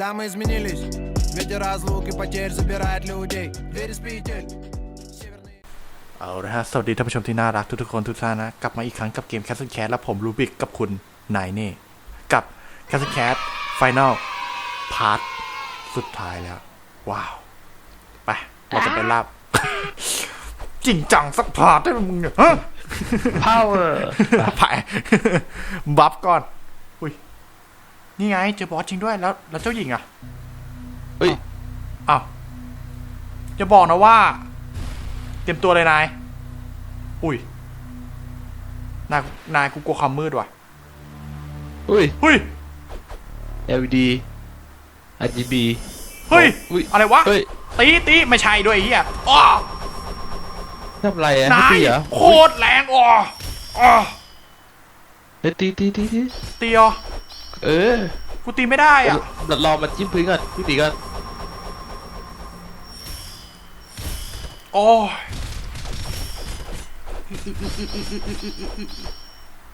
Дамы изменились. Ветер разлук и потерь забирает людей. Двери с петель. Северные... เอาละฮะ สวัสดีท่านผู้ชมที่น่ารักทุกๆคนทุกท่านนะ กลับมาอีกครั้งกับเกม Castle Cat และผมรูบิกกับคุณนายเน่กับ Castle Cat Final Part สุดท้ายแล้ว ว้าว ไป เราจะไปลาบ จริงจังสักพาร์ทได้ไหมมึงเนี่ยฮะ power ไป บัฟก่อน อุ้ย นี่ไงเจอบอสจริงด้วยแล้วแล้วเจ้าหญิงอะเฮ้ยอ้าวจะบอกนะว่า เตรียมตัวเลยนาย อุ้ย นายนายกูกลัวความมืดว่ะอุ้ยเฮ้ย LED RGB เฮ้ยอุ้ย อะไรวะ เฮ้ย ตีตีไม่ใช่ด้วยไอ้เฮียอ้อทำไรอะนาให้ยตีเหรอโคตรแรงอ้ออ้อเฮ้ยตีตีตีตีตีอ๋อ เออกูตีไม่ได้อะเดี๋ยวรอมันจิ้มพื้นก่อนพี่ตีก่อนโอ้ย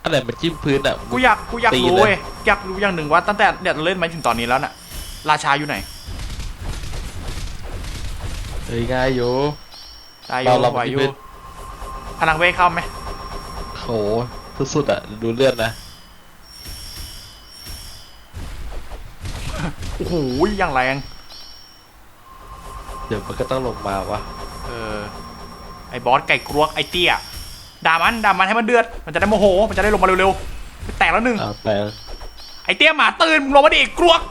อะไรมันจิ้มพื้นอะกูอยากกูอยากตีรู้เลยเว้ยอยากรู้อย่างหนึ่งว่าตั้งแต่เนี่ยเราเล่นมาถึงตอนนี้แล้วน่ะ ราชาอยู่ไหนเฮ้ยง่ายอยู่ตายอเรายู่เราไหวอยู่ไม่เป็นพลังเวทเข้าไหมโหสุดๆอะ ดูเลือดนะ โอ้โหอย่างแรง เดี๋ยวมันก็ต้องลงมาวะเออ ไอ้บอสไก่กรวกไอ้เตี้ยด่ามันด่ามันให้มันเดือด มันจะได้โมโห มันจะได้ลงมาเร็วๆไปแตกแล้วหนึ่งอ่าแต่ไอ้เตี้ยหมาตื่นมึงลงมาดิไอ้กรวก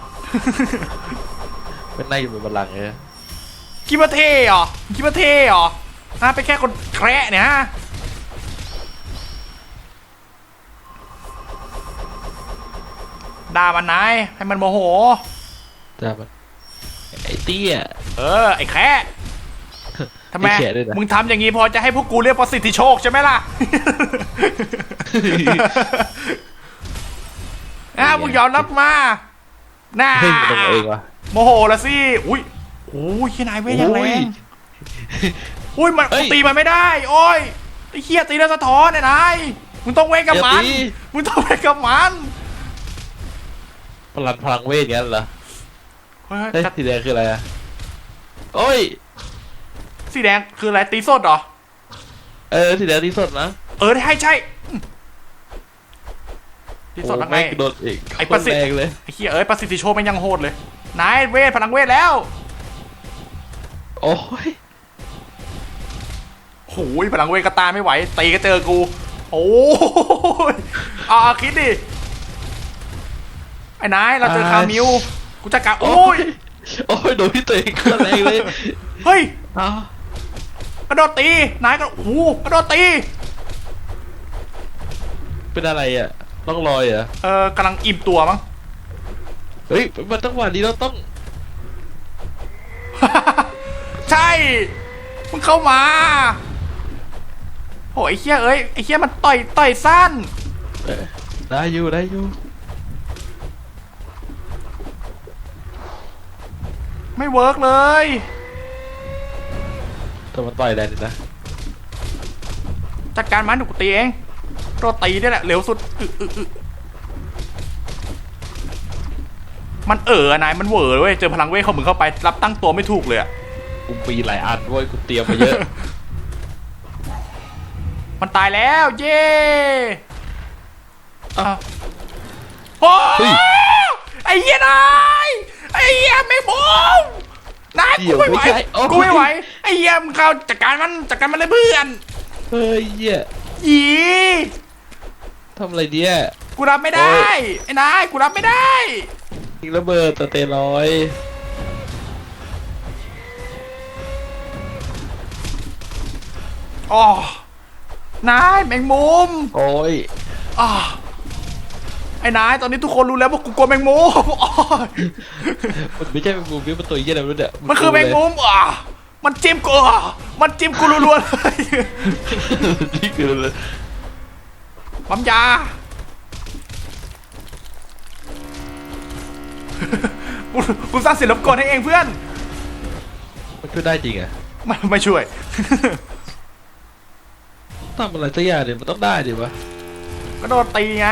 ไม่น่าอยู่บนบัลลังก์เลยคิดว่าเท่เหรอคิดว่าเท่เหรอฮะไปนแค่คนแคระเนี่ยฮะด่ามันนายให้มันโมโหแต่มันไอ้เตี้ย เออ ไอ้แคระทำไม ไอ้แขะด้วยนะ มึงทำอย่างนี้พอจะให้พวกกูเรียกประสิทธิโชคใช่ไหมล่ะอะมึงยอมรับมาน่าเฮ้ยมันลงเองวะ โมโหละสิ อุ้ยโอ้ยขี้นายเว้ยยังแรโอ้ยงอุ้ยมันเฮ้ยตีมันไม่ได้ โอ้ยไอ้เคียตีแล้วสะท้อนเนี่ยนาย มึงต้องเว้นกับมัน อย่าตี มึงต้องเว้นกับมัน พลังพลังเวทงั้นเหรอ เฮ้ยเฮ้ยจะสีแดงคืออะไรอะโอ้ย สีแดงคืออะไรตีสดเหรอ เออสีแดงที่สดนะเออให้ใช่ตีสดโอ้แล้วไง แม่งโดนอีกไอ้ประสิทธิ์ โคตแรงเลย ไอ้เคียเอ้ยประสิทธิโชคมันยังโหดเลย นายเวทพลังเวทแล้วโอ้ยโอ้ยพลังเวทก็ตามไม่ไหวตีก็เจอกู โอ้ยเอาเอาคิดดิ ไอ้นายเราเจอคามิว กูจะกะโอ้ยโอ้ยโดนพี่ตัวเองก็แรงเลยเฮ้ยอ้าวกระโดดตีนายก็โอ้โหกระโดดตีเป็นอะไรอะต้องลอยเหรอะเออกำลังอิ่มตัวมั้ง เฮ้ยมันต้องวันนี้เราต้องใช่มึงเข้ามาโอ้ยไอ้เหี้ยเอ้ยไอ้เหี้ยมันต่อยต่อยสั้นเอ้ยได้อยู่ได้อยู่ ไม่เวิร์กเลยแต่มันต่อยแรงดีนะจัดการมันเดี๋ยวกูตีเองโดดตีนี่แหละเร็วสุดอึอึอึมันเออนายมันเหวอเว้ยเจอพลังเวทเข้ามึงเข้าไป รับตั้งตัวไม่ถูกเลยอะกูมีหลายอันด้วยกูเตรียมมาเยอะ มันตายแล้วเย้อ้าวโอ้เฮ้ยไอ้เหี้ยนาย ไอ้เหี้ยไม่บอมนายเดี๋กูยวไม่ไหวไม่ใช่โอ้ย กูไม่ไหว ไอ้เหี้ยมึงเข้าจัดการมันจัดการมันเลยเพื่อนเฮ้ยเหี้ยหยีทำอะไรเนี่ยกูรับไม่ได้โอ้ยไอ้นายกูรับไม่ได้ยิงระเบิดสเตลอยด์อ๋อนายแมงมุมโอ้ย อ๋อ ไอ้นายตอนนี้ทุกคนรู้แล้วว่ากูกลัวแมงมุมอ๋อมันไม่ใช่แมงมุมนี่มันตัวเหี้ยอะไรไม่รู้เนี่ยมันคือแมงมุมอะมันจิ้มกูอะมันจิ้มกูรัวๆเลยนี่คือเลยปั๊มยากูกูสร้างศิลปกรให้เองเพื่อน มันช่วยได้จริงอะไม่ไม่ช่วยทำอะไรสักอย่างเนี่ยมันต้องได้ดิวะกระโดดตีไง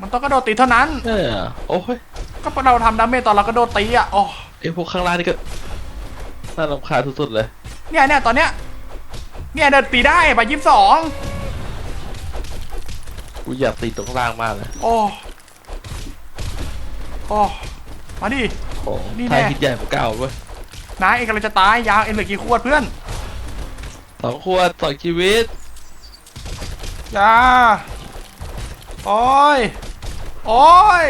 มันต้องกระโดดตีเท่านั้น เออ โอ้ยก็เราทำดาเมจตอนเราก็โดนตีอะอ๋อไอ้พวกข้างล่างนี่ก็น่ารำคาญสุดๆเลยเนี่ยเนี่ยตอนเนี้ยเนี่ยเดินตีได้ไปยี่สิบสองกูอยากตีตรงข้างล่างมากเลยโอ้โอ้มาดิโอ้นี่แน่ ทายคิดใหญ่กว่าเก่าเว้ยนายเองกำลังจะตายยางเองเหลือกี่ขวดเพื่อนสองขวดสองชีวิต ยาโอ้ย โอ้ย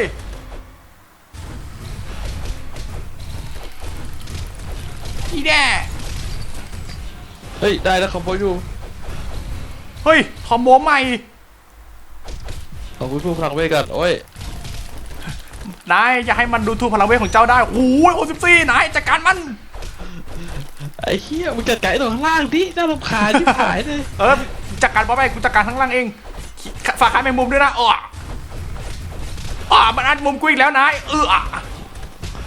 อีแด่เฮ้ย ได้แล้วคอมโบอยู่ เฮ้ย คอมโบใหม่ ขอบคุณผู้พลังเวทก่อนโอ้ย นายจะให้มันดูถูกพลังเวทของเจ้าได้โอ้ยโอสิบสี่นายจัดการมัน ไอ้เหี้ยมึงจัดการไอ้ตัวข้างล่างดิน่ารำคาญที่หายเลย เออจัดการบอสไปกูจัดการทั้างล่างเองฝากขายแมงมุมด้วยนะอ๋อ อ๋อมันอัดมุมกูอีกแล้วนายเอออะ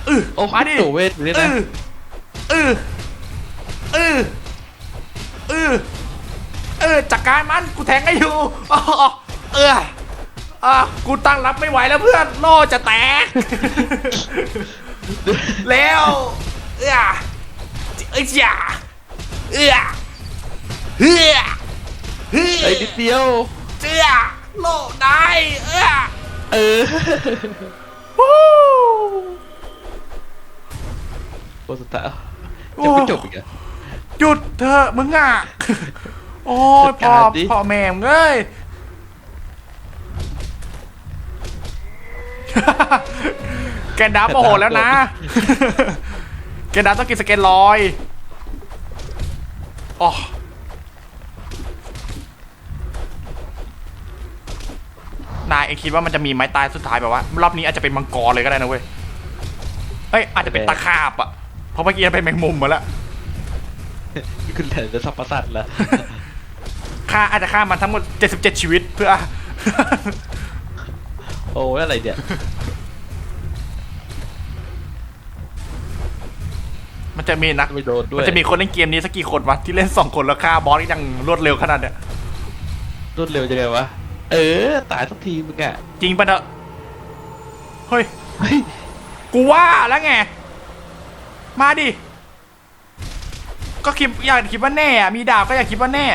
เออโอ้มาดิตัวเวทอยู่นี่เอนะอเออเออเออเออจัดการมันกูแทงให้อยู่อ๋อเอออะกูตั้งรับไม่ไหวแล้วเพื่อนโล่จะแตก แล้วเออเอ้ยจ้าเออเฮ้อเฮ้อไอ้นิดเดียวเจ้าโลกได้เออเออวู้ โอ้สุดท้ายจะไม่จบอีกอะ หยุดเถอะมึงอะ โอ้ยจัพ่อดการดิ พ่อแม่มึงเอ้ย แกนดับโอ้โหแล้วนะ แกนดับต้องกินสเกนลอยอ๋อ นายเองคิดว่ามันจะมีไม้ตายสุดท้ายแบบว่า รอบนี้อาจจะเป็นมังกรเลยก็ได้นะเว้ยเอ้ยอาจจะเป็นตะขาบอะเพราะเมื่อกี้เป็นแมงมุมมาแล้วคุณแทนจะสับประสาทละฆ่าอาจจะฆ่ามันทั้งหมด 77 ชีวิตเพื่อ โอ้ยอะไรเนี่ยมันจะมีนักไม่โดนด้วยมันจะมีคนเล่นเกมนี้สักกี่คนวะที่เล่นสองคนแล้วฆ่าบอสอย่างรวดเร็วขนาดเนี้ยรวดเร็วจังไงวะ เออ ตายสักทีมึงอะจริงปะเนอะเฮ้ย เฮ้ยกูว่าแล้วไง มาดิ ก็คิดอยากคิดว่าแน่อะมีดาบก็อยากคิดว่าแน่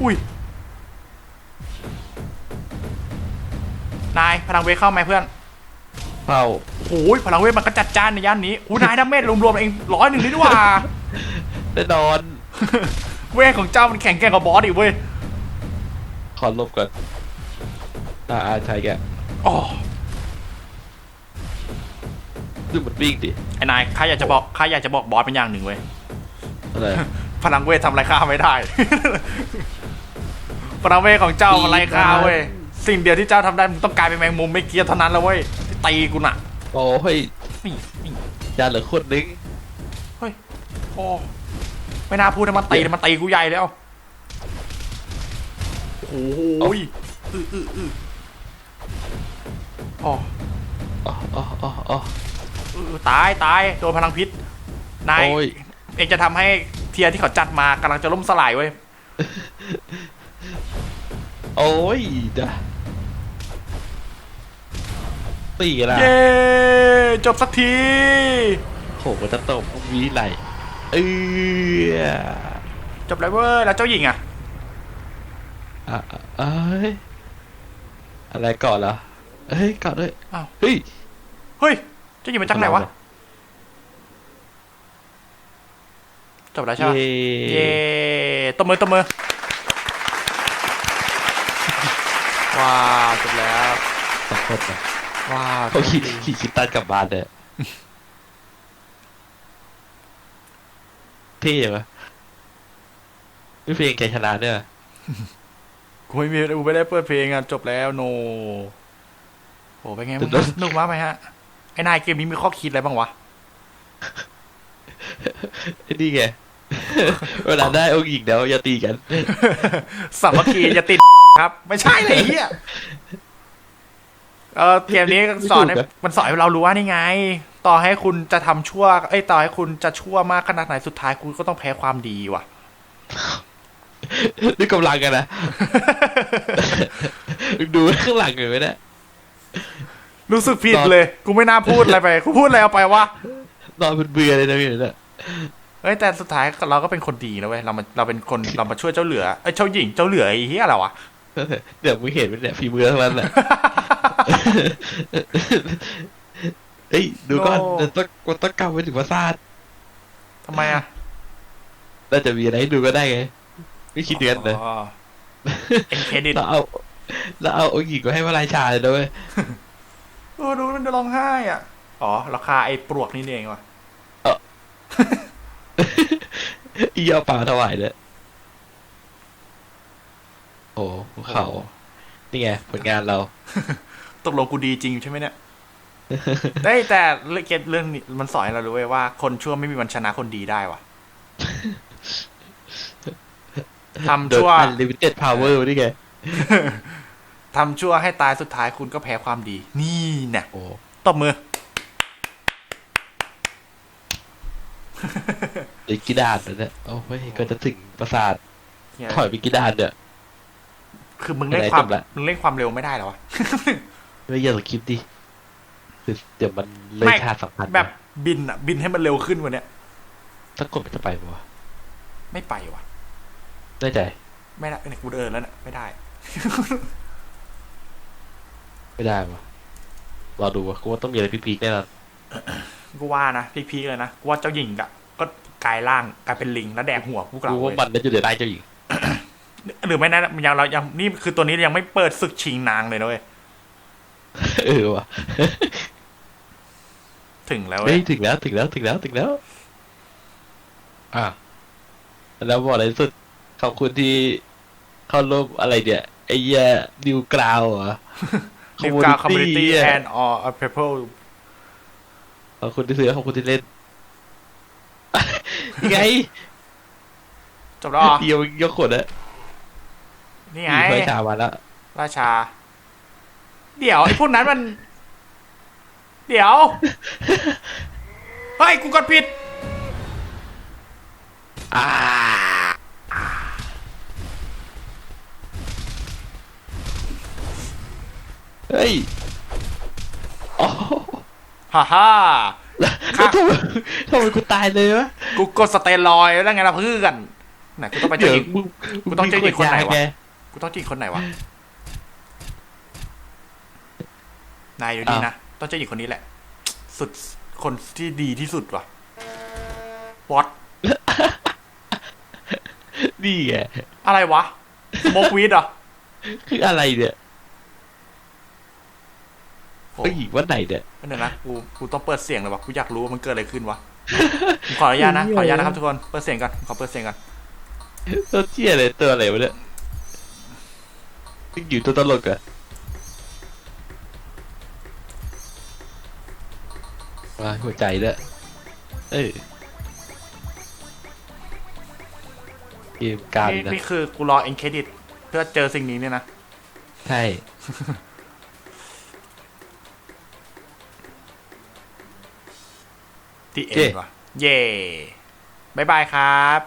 อุ้ย นายพลังเวทเข้าไหมเพื่อนเฝ้าโอ้ยพลังเวทมันก็จัดจ้านในย่านนี้อู้นายดาเมจรวมๆเองร้อยหนึ่งนี่ดีกว่า แน่นอน เวทของเจ้ามันแข่งแกร่งกับบอสอีกเว้ย ขอลบก่อนอ่าอ่าใช่แกอ๋อดูมันวิ่งดิไอ้นายข้าอยากจะบอกข้าอยากจะบอกบอสเป็นอย่างหนึ่งเว้ยอะไรพลังเวททำอะไรข้าไม่ได้ พลังเวทของเจ้ามันไล่ข้าเว้ยสิ่งเดียวที่เจ้าทำได้มึงต้องกลายเป็นแมงมุมไม่เกียร์เท่านั้นแล้วเว้ยที่ตีกูน่ะโอ้ยนี่นี่ยาเหลือคนนึงเฮ้ยโอ้ไม่น่าพูดนะมันตีนะมันตีกูใหญ่แล้ว โอ้โหยอืออืออืออ๋ออ๋ออ๋ออ๋ออ๋อเออตายตายโดนพลังพิษนายโอ้ยเองจะทำให้เทียร์ที่เขาจัดมากำลังจะล่มสลายเว้ยโอ้ยจ้ะตีละเย้จบสักทีโหมันจะตกวีไหลเออจบแล้วเว้ยแล้วเจ้าหญิงอะ อะอะเอ้ยอะไรก่อนเหรอเอ้ยก่อนด้วยอ้าวเฮ้ยเฮ้ยเจ้าหญิงมาจากไหนวะจบแล้วใช่ปะเย้เย้ตบมือตบมือว้าวจบแล้วสองคนนะว้าวเขาขี่ขี่คิดตันกลับบ้านเลยเท่ไหมไม่เพลงใจชนะเนี่ย กูไม่มีกูไม่ได้เปิดเพลงอะจบแล้วโนโอ้เป็นไงมันสนุกมากไหมฮะ ไอ้นายเกมนี้มีข้อคิดอะไรบ้างวะไอ้นี่ไงเวลาได้องค์หญิงแล้วอย่าตีกันสามัคคีจะติดครับ ไม่ใช่เลยเฮียเออเกมนี้สอนให้ไม่ถูกอะมันสอนให้เรารู้ว่านี่ไง ต่อให้คุณจะทำชั่วเอ้ยต่อให้คุณจะชั่วมากขนาดไหนสุดท้ายคุณก็ต้องแพ้ความดีว่ะด้วยกำลังกันนะ ดูข้างหลังเลยไหมเนี่ยรู้สึกผิดเลย กูไม่น่าพูดอะไรไป กูพูดอะไรเอาไปวะนอนเป็นเบื่อเลยนะพี่เนี่ยเฮ้ยแต่สุดท้ายเราก็เป็นคนดีนะเว้ยเรามาเราเป็นคนเรามาช่วยเจ้าเหลือเอ้ยเจ้าหญิงเจ้าเหลือไอ้เหี้ยอะไรวะเดี๋ยวมึงเห็นเป็นเนี่ยฝีมือทั้งนั้นแหละเฮ้ยดูก่อนโน่เดี๋ยวต้องกดต้องกลับไปถึงปราสาททำไมอะน่าจะมีอะไรให้ดูก็ได้ไงไม่คิดเดือนเลยอ๋อ เอ็นเครดิตเราเอาเราเอาองค์หญิงก็ให้พระราชาเลยนะเว้ยโอ้ดูมันจะร้องไห้อะ อ๋อ ราคาไอ้ปลวกนี่เองวะอีเอาป่าถวายเลยโอ้ภูเขานี่ไงผลงานเรา ตกลงกูดีจริงใช่ไหมเนี่ยได้แต่เรื่องเรื่องนี้มันสอนให้เรารู้เว้ยว่า คนชั่วไม่มีวันชนะคนดีได้วะ ทำโดยชั่ว unlimited power นี่ไงทำชั่วให้ตายสุดท้ายคุณก็แพ้ความดี นี่เนี่ยโอ้ตบมือเดี๋ยวกี่ดานแล้วเนี่ยโอ้ยก็จะถึงปราสาทเนี่ยถอยไปกี่ดานเนี่ยคือมึงเล่นไหนความจบละมึงเล่นความเร็วไม่ได้เหรอวะไม่อยากจะคิดดิคือเดี๋ยวมันเลยไม่ค่าสำคัญแบบบินอะบินให้มันเร็วขึ้นกว่าเนี้ยถ้ากดมันจะไปปะวะไม่ไปวะ ได้ใจ ไม่ได้เนี่ยกูเดินแล้วเนี่ยไม่ได้ ไม่ได้ปะรอดูวะกูว่าต้องมีอะไรพีคๆแน่นอนกูว่านะพีคๆเลยนะกูว่าเจ้าหญิงอะก็กลายร่างกลายเป็นลิงแล้วแดกหัวกูกลับกูว่าเว้ยมันน่าจะอยู่ในได้เจ้าหญิงหรือไม่นะยังเรายังนี่คือตัวนี้ยังไม่เปิดศึกชิงนางเลยนะเว้ยเออวะถึงแล้วเฮ้เว้ยยถึงแล้วถึงแล้วถึงแล้วถึงแล้ว อะแล้วบอกอะไรสุด ขอบคุณที่เข้าร่วมอะไรเนี่ยไอ้เหี้ยนิวกราวเหรอดิวกาคอมมูนิตี้เหี้ยแอนออร์เพเปิลขอบคุณที่ซื้อขอบคุณที่เล่นยังไงจบแล้วเหรอเดียวยกขวดแล้วนี่ไงมีไฟฉายมาแล้วราชา เดี๋ยวไอ้พวกนั้นมัน เดี๋ยว เฮ้ย กูกดผิด อ่า เฮ้ยอ๋อฮ่าฮ่าแล้วทำไมทำไมกูตายเลยวะกูกดสเตนรอยด์แล้วไงล่ะเพื่อนไหนกูต้องไปเจเดี๋ยวออีกมึงกูต้องเจออีกคนไหนวะไงกูต้องจีบคนไหนวะนายอยู่นี่นะต้องเจออีกคนนี้แหละ สุดคนที่ดีที่สุดว่ะวอตนี่ไงอะไรวะโมกวีดเหรอคืออะไรเนี่ย โอ้ผู้หญิงวันไหนเนี่ยไม่เดี๋ยวนะกูกูต้องเปิดเสียงเลยวะกูอยากรู้ว่ามันเกิดอะไรขึ้นวะผมขออนุญาตนะขออนุญาตนะครับทุกคนเปิดเสียงก่อนขอเปิดเสียงก่อนตัวเจี๊ยเลยตัวอะไรวะเนี่ยอยู่ตัวตลกอะมาหัวใจด้วยเออเกมการนี่นะนี่คือกูรอเอ็นเครดิต เพื่อเจอสิ่งนี้เนี่ยนะ ใช่ ที่เอ็นว่ะเย่บายบายครับ